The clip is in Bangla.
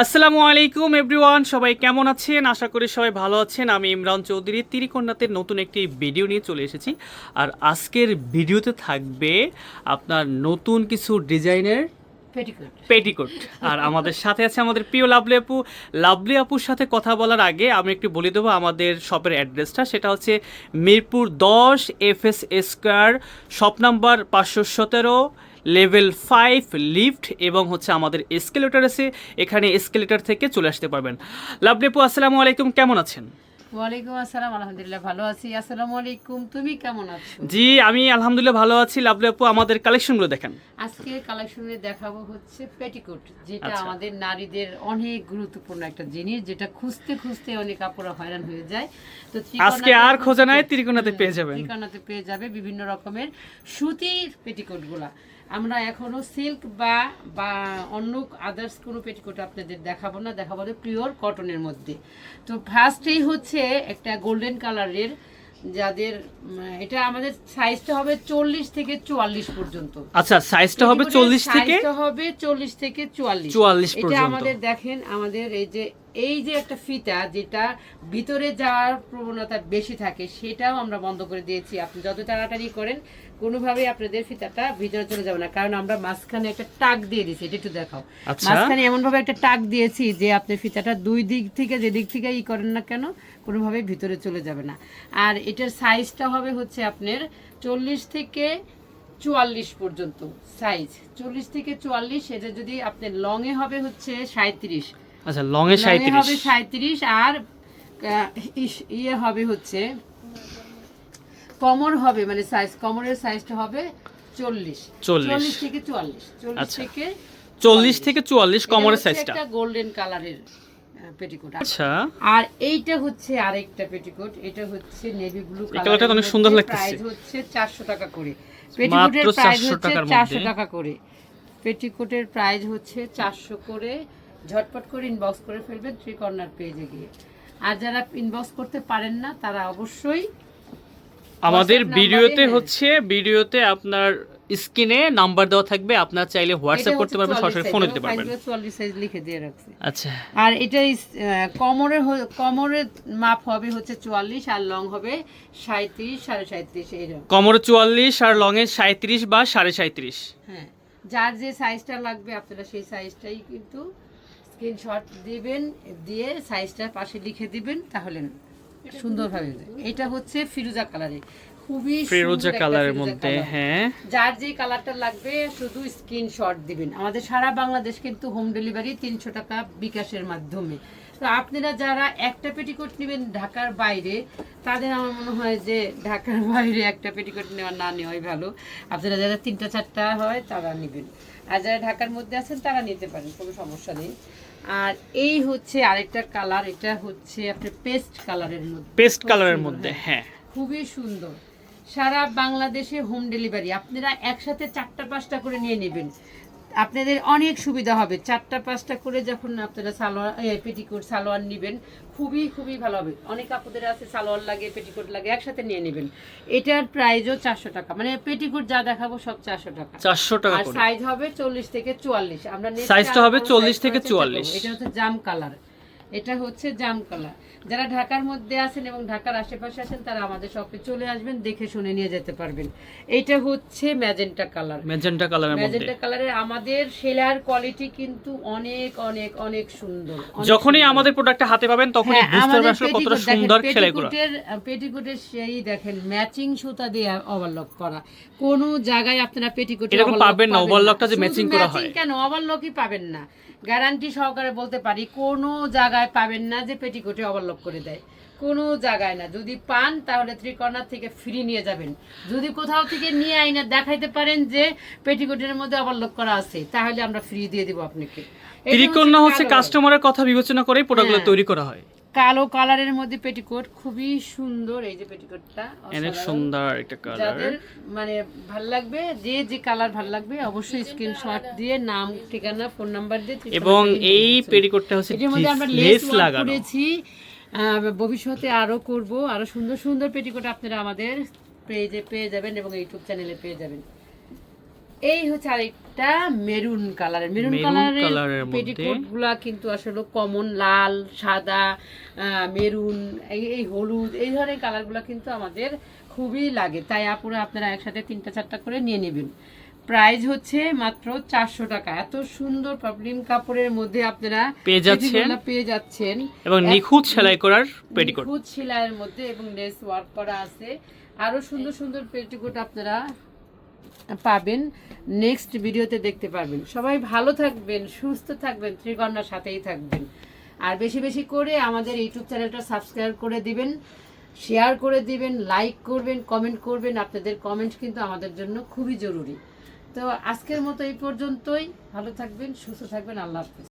আসসালামু আলাইকুম এভরিওয়ান। সবাই কেমন আছেন? আশা করি সবাই ভালো আছেন। আমি ইমরান চৌধুরী তিরিকন্যাতে নতুন একটি ভিডিও নিয়ে চলে এসেছি। আর আজকের ভিডিওতে থাকবে আপনার নতুন কিছু ডিজাইনের পেটিকোট পেটিকোট আর আমাদের সাথে আছে আমাদের প্রিয় লাভলি আপু। লাভলি আপুর সাথে কথা বলার আগে আমি একটু বলে দেবো আমাদের শপের অ্যাড্রেসটা। সেটা হচ্ছে মিরপুর দশ F S square shop number পাঁচশো সতেরো লেভেল ফাইভ লিফট এবং হচ্ছে আমাদের এসকেলেটার আছে। এখানে এসকেলেটার থেকে চলে আসতে পারবেন। লাভ আপু, আসসালামু আলাইকুম। কেমন আছেন? ওয়ালাইকুম আসসালাম আলহামদুলিল্লাহ ভালো আছি। আসসালামু আলাইকুম তুমি কেমন আছো? জি আমি আলহামদুলিল্লাহ ভালো আছি। লাভলি আপু আমাদের কালেকশনগুলো দেখেন। আজকে কালেকশনে দেখাবো হচ্ছে পেটিকোট যেটা আচ্ছা। আমাদের নারীদের অনেক গুরুত্বপূর্ণ একটা জিনিস যেটা খুঁজতে খুঁজতে অনেক আপুরা হয়রান হয়ে যায়। তো আজকে আর খোঁজা নাই ত্রিকোণাতে পেয়ে যাবেন। পেয়ে যাবে বিভিন্ন রকমের সুতির পেটিকোটগুলা আমরা এখনও সিল্ক বা বা অন্য আদার্স কোনো পেটিকোট আপনাদের দেখাবো না দেখাবো পিওর কটনের মধ্যে। তো ফার্স্টেই হচ্ছে একটা গোল্ডেন কালারের যাদের এটা আমাদের সাইজটা হবে চল্লিশ থেকে চুয়াল্লিশ পর্যন্ত। আচ্ছা সাইজটা হবে পেটিকোটের চল্লিশ থেকে সাইজটা হবে চল্লিশ থেকে চুয়াল্লিশ। 44 এটা আমাদের দেখেন আমাদের এই যে এই যে একটা ফিতা যেটা ভিতরে যাওয়ার প্রবণতা বেশি থাকে সেটাও আমরা বন্ধ করে দিয়েছি। আপনি যত তাড়াতাড়ি করেন কোনোভাবেই আপনাদের ফিতাটা ভিতরে চলে যাবে না। কারণ আমরা মাঝখানে একটা টাক দিয়ে দিয়েছি এটা একটু দেখাও। আচ্ছা। মাঝখানে এমনভাবে একটা টাক দিয়েছি যে আপনি ফিতাটা দুই দিক থেকে যে দিক থেকে ই করেন না কেন কোনোভাবে ভিতরে চলে যাবে না। আর এটার সাইজটা হবে হচ্ছে আপনার চল্লিশ থেকে চুয়াল্লিশ পর্যন্ত সাইজ চল্লিশ থেকে চুয়াল্লিশ এটা যদি আপনার লং এ হবে হচ্ছে সাঁত্রিশ আচ্ছা লং এ হবে আর ইয়ে হবে হচ্ছে কমর হবে মানে সাইজ কমরের সাইজটা হবে চল্লিশ। 40 চল্লিশ থেকে চুয়াল্লিশ। চল্লিশ আচ্ছা। থেকে চল্লিশ থেকে চুয়াল্লিশ। কমরের সাইজটা একটা গোল্ডেন কালারের পেটিকোট আচ্ছা। আর এইটা হচ্ছে আরেকটা পেটিকোট এটা হচ্ছে নেভি ব্লু এই কালারটা অনেক সুন্দর লাগতেছে। প্রাইস হচ্ছে 400 টাকা করে। পেটিকোটের প্রাইস হচ্ছে টাকার 400 টাকা করে। পেটিকোটের প্রাইস হচ্ছে 400 করে ঝটপট করে ইনবক্স করে ফেলবেন থ্রি কর্নার পেজে গিয়ে। আর যারা ইনবক্স করতে পারেন না তারা অবশ্যই আমাদের ভিডিওতে হচ্ছে ভিডিওতে আপনার স্ক্রিনে নাম্বার দেওয়া থাকবে আপনার চাইলে হোয়াটসঅ্যাপ করতে পারবেন সরাসরি ফোন দিতে পারবেন। চুয়াল্লিশ সাইজ লিখে দিয়ে রাখছি। আচ্ছা। আর এটা আহ, কোমরের মাপ হবে হচ্ছে চুয়াল্লিশ আর লং হবে সাঁত্রিশ সাড়ে সাঁত্রিশ এইরকম। কমরে চুয়াল্লিশ আর লং এ সাঁত্রিশ বা সাড়ে সাঁত্রিশ হ্যাঁ যার যে সাইজটা লাগবে আপনারা সেই সাইজটাই কিন্তু স্ক্রিনশট দিবেন দিয়ে সাইজটার পাশে লিখে দিবেন তাহলে সুন্দরভাবে এটা হচ্ছে ফিরোজা কালারে। খুবই ফিরোজা কালারের মধ্যে হ্যাঁ। যার যে কালারটা লাগবে শুধু স্ক্রিনশট দিবেন। আমাদের সারা বাংলাদেশ কিন্তু হোম ডেলিভারি তিনশো টাকা বিকাশের মাধ্যমে। তো আপনারা যারা একটা পেটিকোট নেবেন ঢাকার বাইরে তাদের আমার মনে হয় যে ঢাকার বাইরে একটা পেটিকোট নেওয়া না নেওয়াই ভালো। আপনারা যারা তিনটা চারটা হয় তারা নেবেন। আর যারা ঢাকার মধ্যে আছেন তারা নিতে পারেন কোনো সমস্যা নেই। আর এই হচ্ছে আরেকটা কালার এটা হচ্ছে আপনার পেস্ট কালারের মধ্যে। পেস্ট কালারের মধ্যে হ্যাঁ। হ্যাঁ। খুবই সুন্দর। সারা বাংলাদেশে হোম ডেলিভারি আপনারা একসাথে চারটা পাঁচটা করে নিয়ে নেবেন। আপনাদের অনেক সুবিধা হবে। চারটা পাঁচটা করে যখন আপনারা সালোয়ার পেটিকোট সালোয়ার নেবেন খুবই খুবই ভালো হবে। অনেক আপুদের আছে সালোয়ার লাগে পেটিকোট লাগে একসাথে নিয়ে নেবেন। এটার প্রাইসও চারশো টাকা। মানে পেটিকোট যা দেখাবো সব চারশো টাকা। চারশো টাকা আর সাইজ হবে চল্লিশ থেকে চুয়াল্লিশ। আমরা সাইজটা হবে চল্লিশ থেকে। 44 এটা হচ্ছে জাম কালার। এটা হচ্ছে জাম কালার যারা ঢাকার মধ্যে আছেন এবং ঢাকার আশেপাশে আছেন তারা আমাদের শপে চলে আসবেন দেখে শুনে নিয়ে যেতে পারবেন। এটা হচ্ছে ম্যাজেন্টা কালার ম্যাজেন্টা মধ্যে। ম্যাজেন্টা কালারের আমাদের সেলার কোয়ালিটি কিন্তু অনেক অনেক অনেক সুন্দর। যখনই আমাদের প্রোডাক্টটা হাতে পাবেন তখনই হ্যাঁ, বুঝতে পারবেন আসলে কতটা সুন্দর খেলাগুলো পেটিকোটের পেটিকোটের সেই দেখেন ম্যাচিং সুতা দিয়ে ওভারলক করা। কোন জায়গায় আপনারা পেটিকোট এরকম পাবেন না, overlockটা যে matching করা হয়। কেন? ওভারলকই পাবেন না। গ্যারান্টি সহকারে বলতে পারি কোনো জায়গায় পাবেন না যে পেটিকোটে অবলম্ব করে দেয়। কোনো জায়গায় না। যদি পান তাহলে থ্রি কর্নার থেকে ফ্রি নিয়ে যাবেন। যদি কোথাও থেকে নিয়ে আইনা দেখাইতে পারেন যে পেটিকোটের মধ্যে অবলম্ব করা আছে তাহলে আমরা ফ্রি দিয়ে দিব আপনাকে। ত্রিকর্ণা হচ্ছে কাস্টমারের কথা বিবেচনা করেই প্রোডাক্টগুলো হ্যাঁ। তৈরি করা হয়। কালো কালারের মধ্যে পেটিকোট খুবই সুন্দর এই যে পেটিকোটটা অনেক সুন্দর একটা কালার যাদের মানে ভালো লাগবে যে যে কালার ভালো লাগবে অবশ্যই স্ক্রিনশট দিয়ে নাম ঠিকানা ফোন নাম্বার দিয়ে এবং এই পেটিকোটটা হচ্ছে এটার মধ্যে আমরা লেস লাগানো। করেছি। ভবিষ্যতে আরও করব আরও সুন্দর সুন্দর পেটিকোট আপনারা আমাদের পেজে পেয়ে যাবেন এবং ইউটিউব চ্যানেলে পেয়ে যাবেন। এই হচ্ছে আরেকটা মেরুন কালারের। মেরুন কালারের পেটিকোটগুলা কিন্তু আসলে কমন লাল সাদা মেরুন এই এই হলুদ এই ধরনের কালারগুলো কিন্তু আমাদের খুবই লাগে। তাই আপুরা আপনারা একসাথে তিনটা চারটা করে নিয়ে নেবেন। প্রাইস হচ্ছে মাত্র চারশো টাকা। এত সুন্দর পাবলিন কাপড়ের মধ্যে আপনারা পেয়ে যাচ্ছেন। পেয়ে যাচ্ছেন। এবং নিখুঁত সেলাই করার পেটিকোট। নিখুঁত সেলাইয়ের মধ্যে এবং লেস ওয়ার্ক করা আছে। আরও সুন্দর সুন্দর পেটিকোট আপনারা পাবেন নেক্সট ভিডিওতে দেখতে পারবেন। সবাই ভালো থাকবেন, সুস্থ থাকবেন ত্রিকন্যার সাথেই থাকবেন। আর বেশি বেশি করে আমাদের ইউটিউব চ্যানেলটা সাবস্ক্রাইব করে দিবেন শেয়ার করে দিবেন লাইক করবেন কমেন্ট করবেন। আপনাদের কমেন্ট কিন্তু আমাদের জন্য খুবই জরুরি। তো আজকের মতো এই পর্যন্তই। ভালো থাকবেন, সুস্থ থাকবেন। আল্লাহ হাফেজ।